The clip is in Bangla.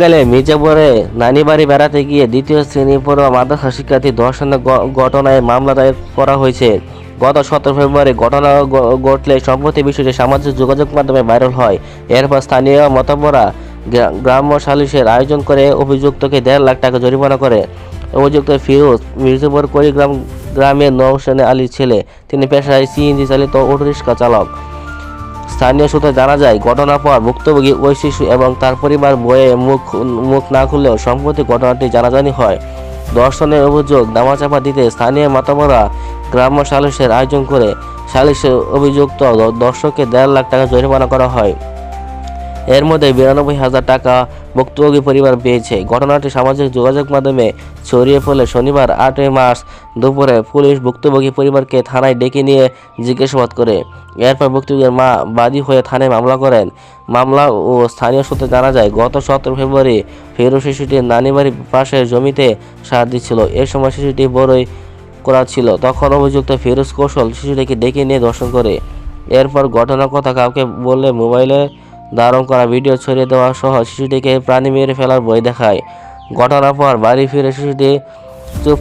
গেলে মির্জাপুরে নানি বাড়ি বেড়াতে গিয়ে দ্বিতীয় শ্রেণি পড়ুয়া মাদ্রাসা শিক্ষার্থী ধর্ষণের ঘটনায় মামলা দায়ের করা হয়েছে। গত সতেরো ফেব্রুয়ারি ঘটনা ঘটলে সম্প্রতি বিষয়টি সামাজিক যোগাযোগ মাধ্যমে ভাইরাল হয়। এরপর স্থানীয় মতপরা গ্রাম্য সালিশের আয়োজন করে অভিযুক্তকে দেড় লাখ টাকা জরিমানা করে। অভিযুক্ত ফিরোজ মির্জাপুর কুড়িগ্রাম গ্রামের নৌসেন আলীর ছেলে। তিনি পেশায় সিএনজি চালিত অটোরিক্সা চালক। স্থানীয় সূত্রে জানা যায়, ঘটনার পর ভুক্তভোগী ওই শিশু এবং তার পরিবার বয়ে মুখ মুখ না খুললেও সম্প্রতি ঘটনাটি জানাজানি হয়। দর্শনের অভিযোগ দামাচাপা দিতে স্থানীয় মাতামরা গ্রাম্য সালিসের আয়োজন করে সালিসের অভিযুক্ত দর্শককে দেড় লাখ টাকা জরিমানা করা হয়। এর মধ্যে বিরানব্বই হাজার টাকা ভুক্তভোগী পরিবার পেয়েছে। ঘটনাটি সামাজিক যোগাযোগ মাধ্যমে ছড়িয়ে পড়লে শনিবার আটই মার্চ দুপুরে পুলিশ ভুক্তভোগী পরিবারকে থানায় ডেকে নিয়ে জিজ্ঞাসাবাদ করে। এরপর ভুক্তভোগীর মা বাদী হয়ে থানায় মামলা করেন। মামলা ও স্থানীয় সূত্রে জানা যায়, গত সতেরো ফেব্রুয়ারি ফেরো শিশুটির নানিবাড়ির পাশে জমিতে সার দিচ্ছিল। এ সময় শিশুটি বড়ই করা ছিল। তখন অভিযুক্ত ফিরোজ কৌশল শিশুটিকে ডেকে নিয়ে দর্শন করে। এরপর ঘটনার কথা কাউকে বললে মোবাইলে ধারণ করা ভিডিও ছড়িয়ে দেওয়া সহ শিশুটিকে প্রাণী মেরে ফেলার ভয় দেখায়। ঘটনার পর বাড়ি ফিরে শিশুটি চুপচাপ